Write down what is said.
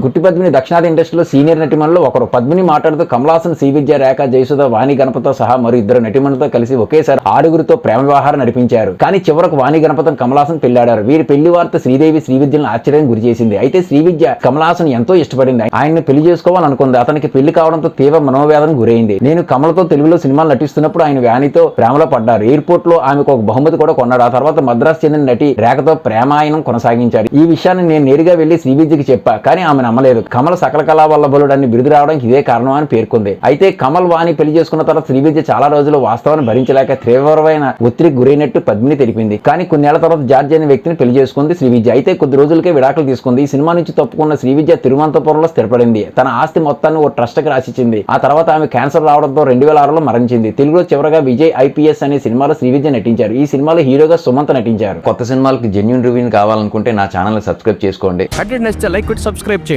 గుట్టి పద్మిని దక్షిణాది ఇండస్ట్రీలో సీనియర్ నటిమణులు ఒకరు. పద్మిని మాట్లాడుతూ కమలాసన్ సివిద్య రేఖ జయసుధ వాణి గణపతితో సహా మరో ఇద్దరు నటిమణులతో కలిసి ఒకేసారి ఆరుగురితో ప్రేమ వ్యవహారం నడిపించారు. కానీ చివరకు వాణి గణపతం కమలాసన్ పెళ్ళాడారు. వీరి పెళ్ళి వార్త శ్రీదేవి శ్రీవిద్యను ఆశ్చర్యం గురి చేసింది అయితే శ్రీవిద్య కమలాసన్ ఎంతో ఇష్టపడింది. ఆయన్ని పెళ్ళి చేసుకోవాలనుకుంది. అతనికి పెళ్ళి కావడంతో తీవ్ర మనోవేదన గురైంది. నేను కమలతో తెలుగులో సినిమాలు నటిస్తున్నప్పుడు ఆయన వ్యానితో ప్రేమలో పడ్డారు. ఎయిర్పోర్ట్లో ఆమెకు ఒక బహుమతి కూడా కొన్నాడు. ఆ తర్వాత మద్రాసు చెందిన నటి రేఖతో ప్రేమాయణం కొనసాగించారు. ఈ విషయాన్ని నేను నేరుగా వెళ్ళి శ్రీవిద్యకి చెప్పా. కానీ ఆమె నమ్మలేదు. కమల్ సకల కళా వల్లభలుడు అని బిరుదు రావడానికి ఇదే కారణం అని పేర్కొంది. అయితే కమల్ వాణి పెళ్ళి చేసుకున్న తర్వాత శ్రీ విద్య చాలా రోజులు వాస్తవాన్ని భరించలేక తీవ్రమైన ఒత్తిడికి గురైనట్టు పద్మిని తెలిపింది. కానీ కొన్నేళ్ళ తర్వాత జార్జ్ అనే వ్యక్తిని పెళ్ళి చేసుకుంది శ్రీ విద్య. అయితే కొద్ది రోజులకే విడాకులు తీసుకుంది. ఈ సినిమా నుంచి తప్పుకున్న శ్రీ విద్య తిరువనంతపురంలో స్థిరపడింది. తన ఆస్తి మొత్తాన్ని ఓ ట్రస్ట్కి రాసిచ్చింది. ఆ తర్వాత ఆమె క్యాన్సర్ రావడంతో రెండు వేల ఆరులో మరణించింది. తెలుగులో చివరగా విజయ్ ఐపీఎస్ అనే సినిమాలో శ్రీ విద్య నటించారు. ఈ సినిమాలో హీరోగా సుమంత్ నటించారు. కొత్త సినిమాలకి జెన్యున్ రివ్యూ కావాలనుకుంటే నా ఛానల్ సబ్స్క్రైబ్ చేసుకోండి. లైక్ కొట్టి సబ్స్క్రైబ్ చేయండి.